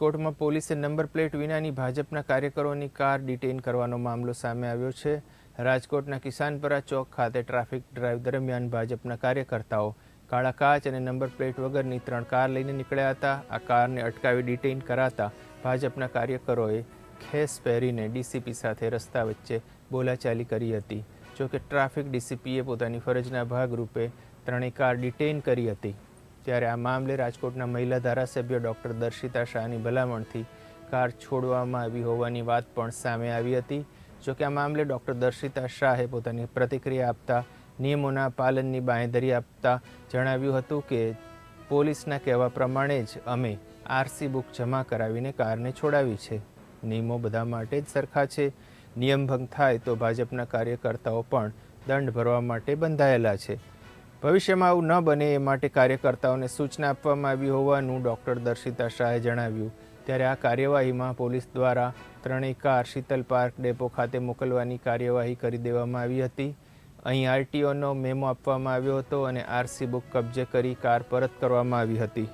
રાજકોટમાં પોલીસે number plate વિનાની ભાજપના કાર્યકરોની કાર ડિટેઇન કરવાનો મામલો સામે આવ્યો છે. રાજકોટના કિસાનપરા ચોક ખાતે ટ્રાફિક ડ્રાઈવ દરમિયાન ભાજપના કાર્યકર્તાઓ કાળા કાચ અને નંબર પ્લેટ વગરની ત્રણ કાર લઈને નીકળ્યા હતા. આ કારને અટકાવી ડિટેઇન કરાતા ભાજપના કાર્યકરોએ ખેસ પહેરીને ડીસીપી સાથે રસ્તા વચ્ચે બોલાચાલી કરી હતી. જોકે ટ્રાફિક ડીસીપીએ પોતાની ફરજના ભાગરૂપે ત્રણેય કાર ડિટેઇન કરી હતી. ત્યારે આ મામલે રાજકોટના મહિલા ધારાસભ્ય ડૉક્ટર દર્શિતા શાહની ભલામણથી કાર છોડવામાં આવી હોવાની વાત પણ સામે આવી હતી. જોકે આ મામલે ડૉક્ટર દર્શિતા શાહે પોતાની પ્રતિક્રિયા આપતા, નિયમોના પાલનની બાંહેધરી આપતા જણાવ્યું હતું કે, પોલીસના કહેવા પ્રમાણે જ અમે આરસી બુક જમા કરાવીને કારને છોડાવી છે. નિયમો બધા માટે જ સરખા છે. નિયમભંગ થાય તો ભાજપના કાર્યકર્તાઓ પણ દંડ ભરવા માટે બંધાયેલા છે. ભવિષ્યમાં આવું ન બને એ માટે કાર્યકર્તાઓને સૂચના આપવામાં આવી હોવાનું ડૉક્ટર દર્શિતા શાહે જણાવ્યું. ત્યારે આ કાર્યવાહીમાં પોલીસ દ્વારા ત્રણેય કાર શીતલ પાર્ક ડેપો ખાતે મોકલવાની કાર્યવાહી કરી દેવામાં આવી હતી. અહીં આરટીઓનો મેમો આપવામાં આવ્યો હતો અને આરસી બુક કબજે કરી કાર પરત કરવામાં આવી હતી.